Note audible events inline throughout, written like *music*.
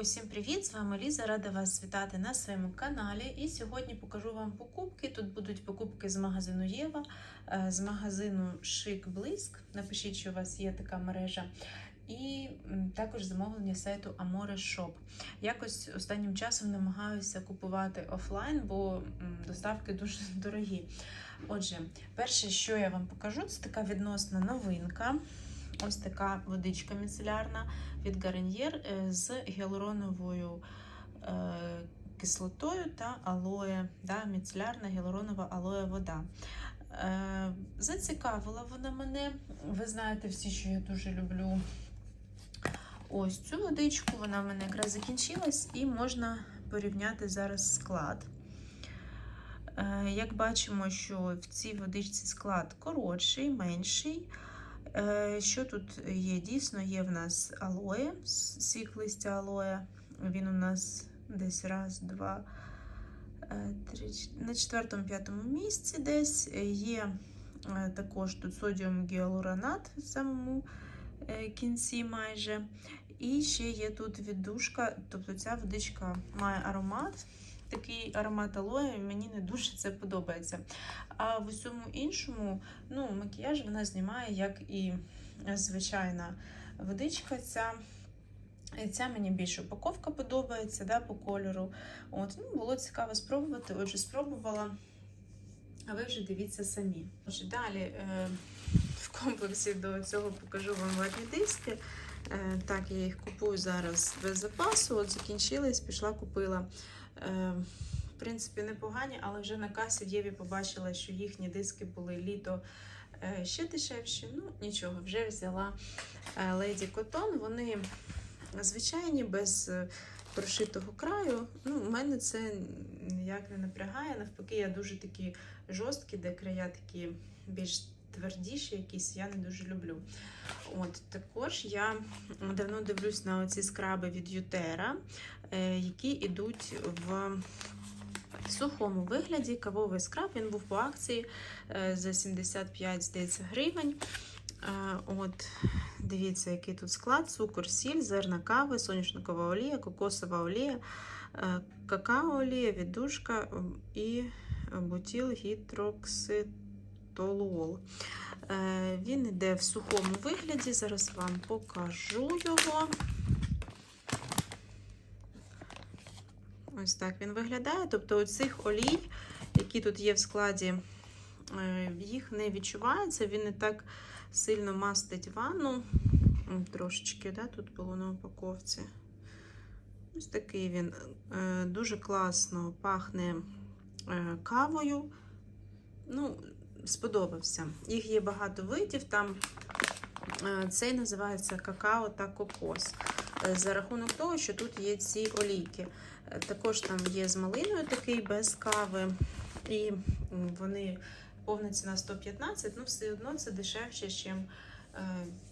Усім привіт! З вами Ліза. Рада вас вітати на своєму каналі. І сьогодні покажу вам покупки. Тут будуть покупки з магазину Єва, е, з магазину Шик Блиск. Напишіть, що у вас є така мережа. І також замовлення сайту Amore Shop. Якось останнім часом намагаюся купувати офлайн, бо доставки дуже *laughs* дорогі. Отже, перше, що я вам покажу, це така відносна новинка. Ось така водичка міцелярна від Гарньєр з гіалуроновою е, кислотою та алоє, да, міцелярна гіалуронова алоє вода. Е, Зацікавила вона мене. Ви знаєте всі, що я дуже люблю ось цю водичку. Вона в мене якраз закінчилась, і можна порівняти зараз склад. Е, Як бачимо, що в цій водичці склад коротший, менший. Е, Що тут є? Дійсно, є в нас алоє, сік листя алоє. Він у нас десь раз, два, е, три, на четвертому-п'ятому місці десь. Е, Є також тут содіум гіалуронат в самому кінці майже. І ще є тут віддушка, тобто ця водичка має аромат. Такий аромат алоє, і мені не дуже це подобається. А в усьому іншому, ну, макіяж вона знімає, як і звичайна водичка. Ця, ця мені більше упаковка подобається да, по кольору. От, ну, Було цікаво спробувати. Отже, спробувала. А ви вже дивіться самі. Отже, далі е, в комплексі до цього покажу вам ватні диски. Е, так, я їх купую зараз без запасу. От закінчились, пішла, купила. Е, в принципі, непогані, але вже на касі в Єві побачила, що їхні диски були літо е, ще дешевші. Ну, нічого, вже взяла е, Lady Cotton. Вони звичайні, без прошитого краю. Ну, У мене це ніяк не напрягає. Навпаки, я дуже такі жорсткі, де края такі більш твердіші, якісь я не дуже люблю. От Також я давно дивлюсь на оці скраби від Ютера, е, які йдуть в сухому вигляді. Кавовий скраб, він був по акції е, за 75 здається, гривень. Е, От, Дивіться, який тут склад: цукор, сіль, зерна кави, соняшникова олія, кокосова олія, е, какао-олія, віддушка і бутіл гідрокситолуол. Е, Він йде в сухому вигляді. Зараз вам покажу його. Ось так він виглядає. Тобто, оцих олій, які тут є в складі, е, їх не відчувається. Він не так сильно мастить ванну. Трошечки, да, тут було на упаковці. Ось такий він е, дуже класно пахне кавою. Ну, сподобався. Їх є багато видів. Там е, цей називається какао та кокос. Е, За рахунок того, що тут є ці олійки. Е, Також там є з малиною такий без кави. І вони повна ціна 115, ну все одно це дешевше, ніж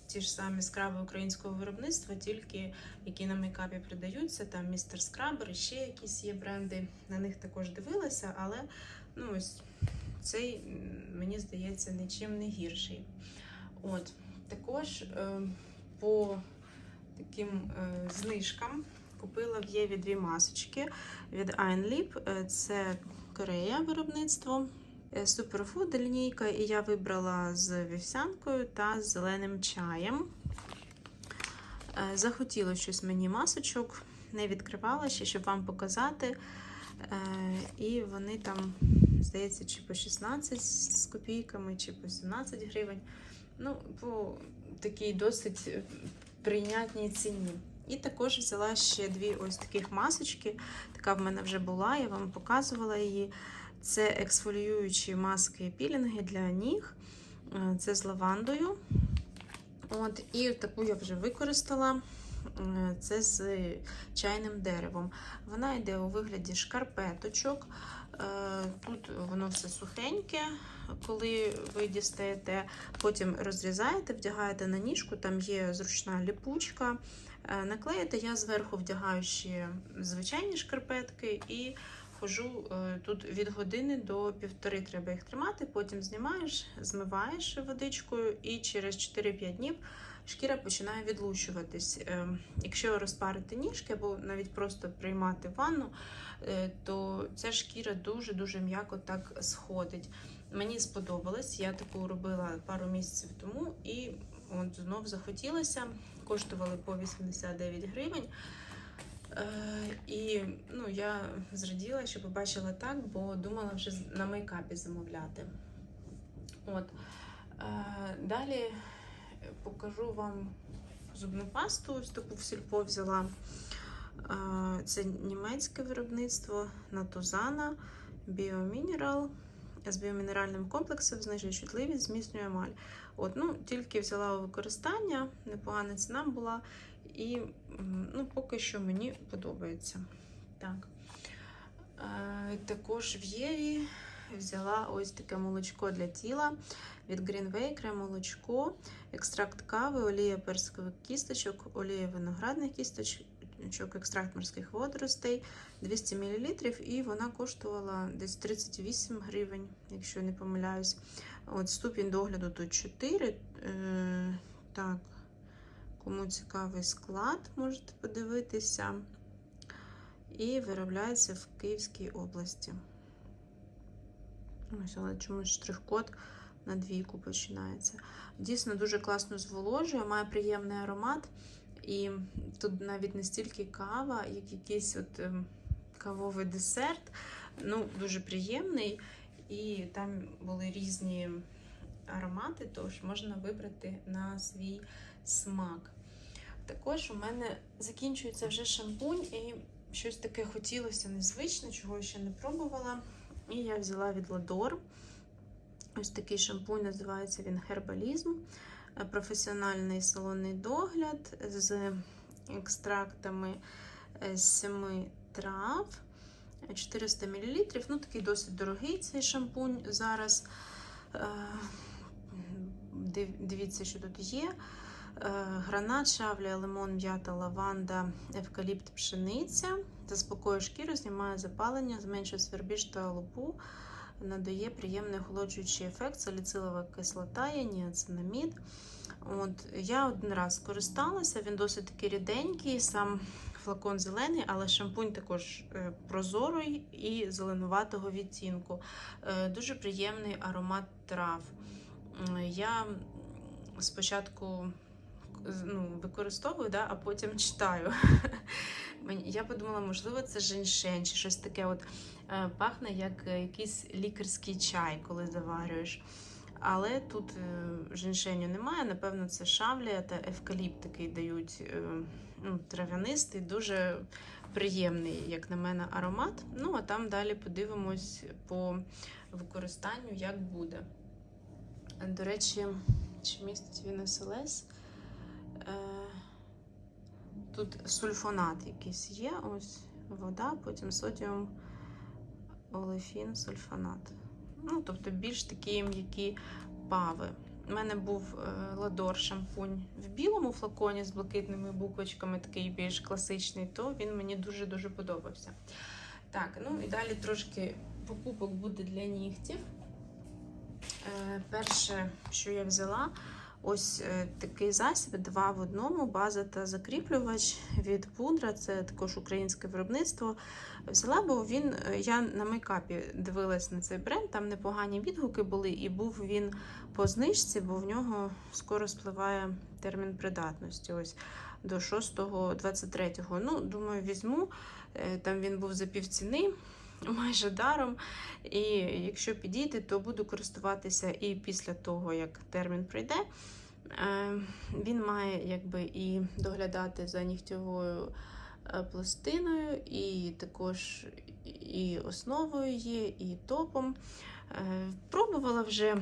ті ж самі скраби українського виробництва, тільки які на мейкапі продаються. Там містер Скрабер, ще якісь є бренди. На них також дивилася, але ну ось цей, мені здається, нічим не гірший. От, також е, по таким е, знижкам купила в Єві дві масочки від Einlip. Е, Це Корея виробництво. Superfood лінійка, і я вибрала з вівсянкою та з зеленим чаєм. Захотіло щось мені масочок, не відкривала ще, щоб вам показати. І вони там, здається, чи по 16 з копійками, чи по 17 гривень. Ну, по такій досить е, прийнятній ціні. І також взяла ще дві ось таких масочки. Така в мене вже була, я вам показувала її. Це ексфоліюючі маски пілінги для ніг. Е, Це з лавандою. От, і таку я вже використала. Е, Це з чайним деревом. Вона йде у вигляді шкарпеточок. Е, Тут воно все сухеньке, коли ви дістаєте, потім розрізаєте, вдягаєте на ніжку, там є зручна ліпучка. Е, Наклеїте, я зверху вдягаю ще звичайні шкарпетки і хожу е, тут від години до півтори треба їх тримати, потім знімаєш, змиваєш водичкою і через 4-5 днів шкіра починає відлущуватись. Е, Якщо розпарити ніжки або навіть просто приймати ванну, е, то ця шкіра дуже-дуже м'яко так сходить. Мені сподобалось, я таку робила пару місяців тому і от знов захотілося. Коштували по 89 гривень. Е, і ну, я зраділа, що побачила так, бо думала вже на мейкапі замовляти. От. Далі покажу вам зубну пасту. Ось таку в сільпо взяла. Це німецьке виробництво Натузана Біомінерал з біомінеральним комплексом знижує чутливість, зміцнює емаль. От, ну, тільки взяла у використання, непогана ціна була. І ну, поки що мені подобається. Так. Е, також в Єві взяла ось таке молочко для тіла від Greenway, крем-молочко, екстракт кави, олія персикових кісточок, олія виноградних кісточок, екстракт морських водоростей 200 мл, і вона коштувала десь 38 гривень, якщо не помиляюсь. От ступінь догляду тут 4. Е, так, кому цікавий склад, можете подивитися. І виробляється в Київській області. Ось, але чомусь штрих-код на двійку починається. Дійсно дуже класно зволожує, має приємний аромат. І тут навіть не стільки кава, як якийсь от ем, кавовий десерт. Ну, дуже приємний. І там були різні аромати, тож можна вибрати на свій смак. Також у мене закінчується вже шампунь, і щось таке хотілося незвичне, чого я ще не пробувала. І я взяла від Ладор. Ось такий шампунь, називається він Гербалізм. Е, Професіональний салонний догляд з екстрактами е, семи трав. 400 мл. Ну, такий досить дорогий цей шампунь зараз. Е, Дивіться, що тут є. Е, Гранат, шавля, лимон, м'ята, лаванда, евкаліпт, пшениця. Заспокоює шкіру, знімає запалення, зменшує свербіж та лупу, надає приємний охолоджуючий ефект, саліцилова кислота, є ніацинамід. От, я один раз користалася, він досить такий ріденький, сам флакон зелений, але шампунь також е, прозорий і зеленуватого відтінку. Е, Дуже приємний аромат трав. Я спочатку ну, використовую, да, а потім читаю. *laughs* Я подумала, можливо, це женьшень чи щось таке. От, е, пахне як е, якийсь лікарський чай, коли заварюєш. Але тут е, женьшеню немає. Напевно, це шавлія та евкаліпт такий дають ну, трав'янистий, дуже приємний, як на мене, аромат. Ну, а там далі подивимось по використанню, як буде. До речі, чи містить він СЛС? Е, Тут сульфонат якийсь є, ось вода, потім содіум, олефін, сульфонат. Ну, тобто більш такі м'які пави. У мене був е, ладор шампунь в білому флаконі з блакитними буквочками, такий більш класичний, то він мені дуже-дуже подобався. Так, ну і далі трошки покупок буде для нігтів. Е, перше, що я взяла, ось е, такий засіб, два в одному, база та закріплювач від пудра. Це також українське виробництво. Взяла, бо він, е, я на мейкапі дивилась на цей бренд, там непогані відгуки були, і був він по знижці, бо в нього скоро спливає термін придатності. Ось до 6-23. Ну, думаю, візьму. Е, Там він був за півціни, майже даром. І якщо підійде, то буду користуватися і після того, як термін пройде. Е, Він має якби і доглядати за нігтєвою е, пластиною, і також і основою є, і топом. Е, Пробувала вже,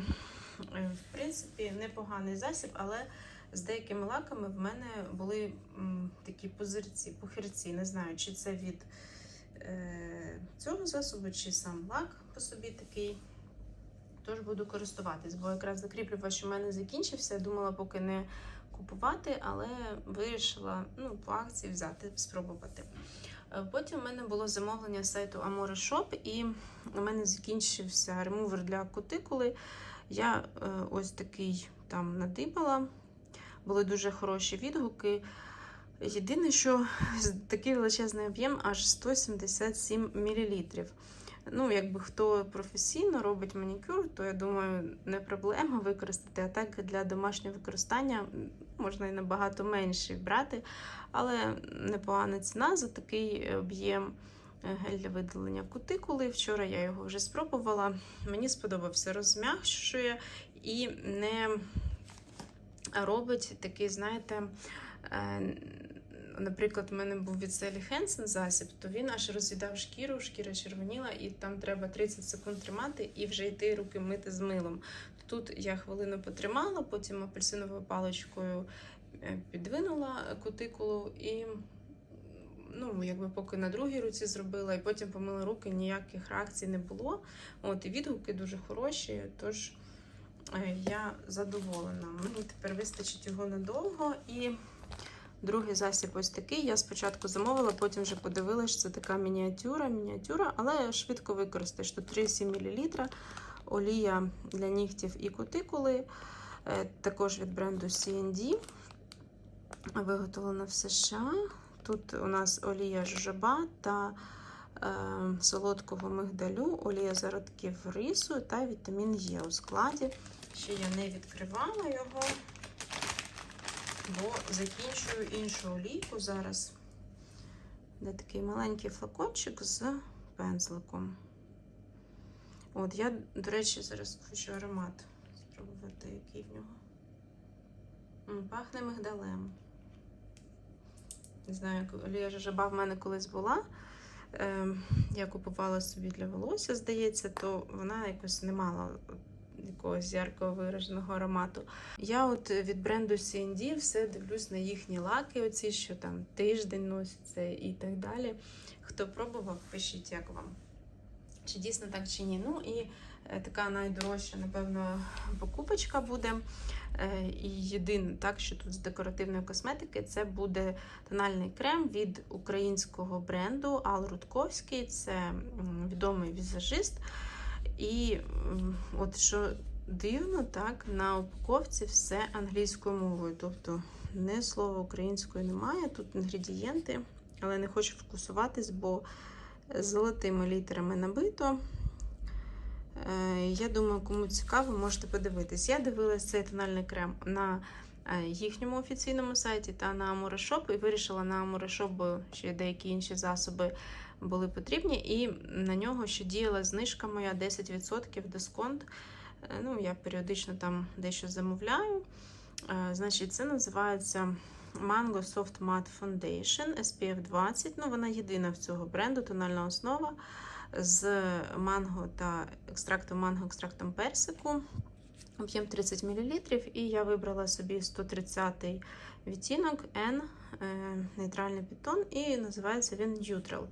в принципі, непоганий засіб, але з деякими лаками в мене були такі пузирці, пухирці. Не знаю, чи це від цього засобу, чи сам лак по собі такий. Тож буду користуватись, бо якраз закріплювач у мене закінчився. Думала, поки не купувати, але вирішила ну, по акції взяти, спробувати. Е, Потім у мене було замовлення з сайту Amore Shop, і у мене закінчився ремувер для кутикули. Я е, ось такий там надибала були дуже хороші відгуки. Єдине, що такий величезний об'єм аж 177 мл. Ну, якби хто професійно робить манікюр, то я думаю, не проблема використати. А так для домашнього використання можна і набагато менше брати, але непогана ціна за такий об'єм е, гель для видалення кутикули. Вчора я його вже спробувала. Мені сподобався розм'якшує і не робить такий, знаєте, е, Наприклад, у мене був від Селі Хенсен засіб, то він аж роз'їдав шкіру, шкіра червоніла, і там треба 30 секунд тримати і вже йти руки мити з милом. Тут я хвилину потримала, потім апельсиновою паличкою е, підвинула кутикулу і ну, якби поки на другій руці зробила, і потім помила руки, ніяких реакцій не було. От, І відгуки дуже хороші, тож е, я задоволена. Мені тепер вистачить його надовго. І другий засіб ось такий. Я спочатку замовила, потім вже подивилася, що це така мініатюра, мініатюра, але швидко використаєш. Тут 3,7 мл олія для нігтів і кутикули, е, також від бренду CND. Виготовлена в США. Тут у нас олія жожоба та е, солодкого мигдалю, олія зародків рису та вітамін Е у складі. Ще я не відкривала його, бо закінчую іншу олійку зараз. Де такий маленький флакончик з пензликом. От, я, до речі, зараз хочу аромат спробувати, який в нього. Пахне мигдалем. Не знаю, олія жаба в мене колись була. Е, я купувала собі для волосся, здається, то вона якось не мала якогось яркого вираженого аромату. Я от від бренду CND все дивлюсь на їхні лаки, оці, що там тиждень носяться і так далі. Хто пробував, пишіть, як вам. Чи дійсно так, чи ні. Ну і е, така найдорожча, напевно, покупочка буде. Е, І єдине, так, що тут з декоративної косметики, це буде тональний крем від українського бренду Ал Рудковський. Це відомий візажист. І от що дивно, так, на упаковці все англійською мовою. Тобто не слова української немає, тут інгредієнти, але не хочу фокусуватись, бо золотими літерами набито. Е, Я думаю, кому цікаво, можете подивитись. Я дивилася цей тональний крем на е, їхньому офіційному сайті та на Amoreshop і вирішила на Amoreshop, бо ще деякі інші засоби були потрібні. І на нього ще діяла знижка моя 10% дисконт. Е, Ну, я періодично там дещо замовляю. Е, Значить, це називається Mango Soft Matte Foundation SPF 20. Ну, вона єдина в цього бренду, тональна основа з манго та екстрактом манго, екстрактом персику. Об'єм 30 мл. І я вибрала собі 130 відтінок N, нейтральний підтон, і називається він Neutral.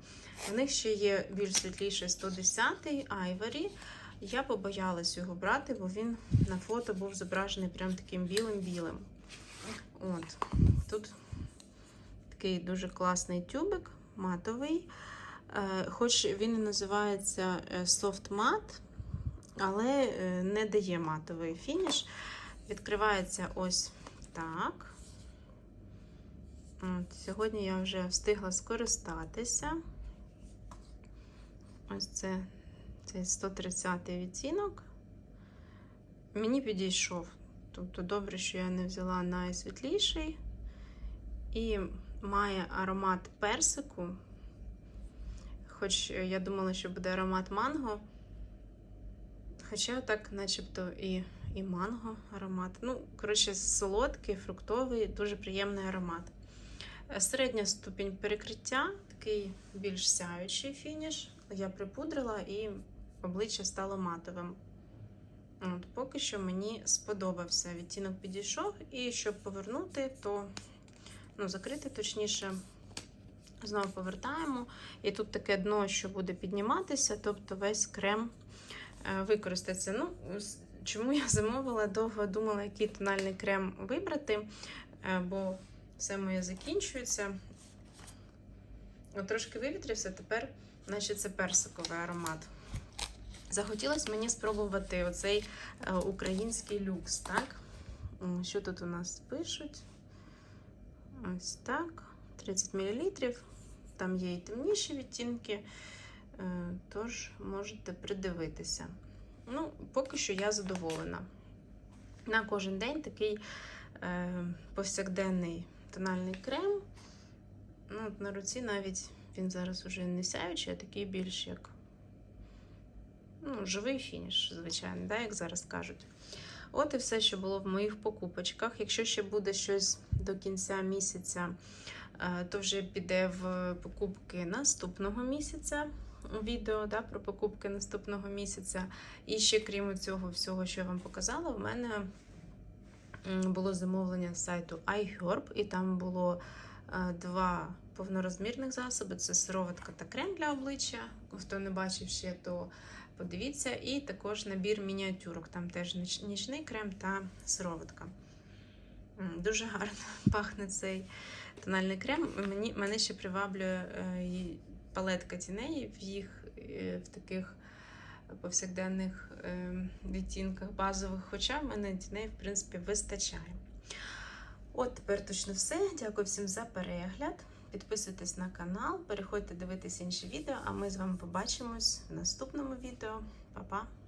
У них ще є більш світліший 110-й Ivory. Я побоялась його брати, бо він на фото був зображений прям таким білим-білим. От. Тут такий дуже класний тюбик, матовий. Е, Хоч він і називається е, Soft Matte, але е, не дає матовий фініш. Відкривається ось так. Сьогодні я вже встигла скористатися. Ось це цей 130 відтінок. Мені підійшов. Тобто, добре, що я не взяла найсвітліший. І має аромат персику. Хоч я думала, що буде аромат манго. Хоча так, начебто, і, і манго аромат. Ну, коротше, солодкий, фруктовий, дуже приємний аромат. Е, Середня ступінь перекриття, такий більш сяючий фініш. Я припудрила і обличчя стало матовим. От, Поки що мені сподобався. Відтінок підійшов, і щоб повернути, то ну, закрити точніше. Знову повертаємо. І тут таке дно, що буде підніматися, тобто весь крем е, використається. Ну, Чому я *laughs* замовила, довго думала, який тональний крем вибрати, е, бо все моє закінчується. От трошки вивітрився, тепер, наче це персиковий аромат. Захотілося мені спробувати оцей е, український люкс, так? Що тут у нас пишуть? Ось так. 30 мл. Там є і темніші відтінки, е, тож можете придивитися. Ну, поки що я задоволена. На кожен день такий е, повсякденний тональний крем. Ну, на руці навіть він зараз уже не сяючий, а такий більш як ну, живий фініш, звичайно, да, як зараз кажуть. От і все, що було в моїх покупочках. Якщо ще буде щось до кінця місяця, е, то вже піде в покупки наступного місяця. Відео да, про покупки наступного місяця. І ще крім цього всього, що я вам показала, в мене було замовлення з сайту iHerb, і там було е, два повнорозмірних засоби: це сироватка та крем для обличчя. Хто не бачив ще, то подивіться. І також набір мініатюрок. Там теж нічний крем та сироватка. Дуже гарно *laughs* пахне цей тональний крем. Мені, мене ще приваблює е, палетка тіней в їх е, в таких повсякденних е, відтінках базових, хоча в мене тіней, в принципі, вистачає. От тепер точно все. Дякую всім за перегляд. Підписуйтесь на канал, переходьте дивитися інші відео, а ми з вами побачимось в наступному відео. Па-па!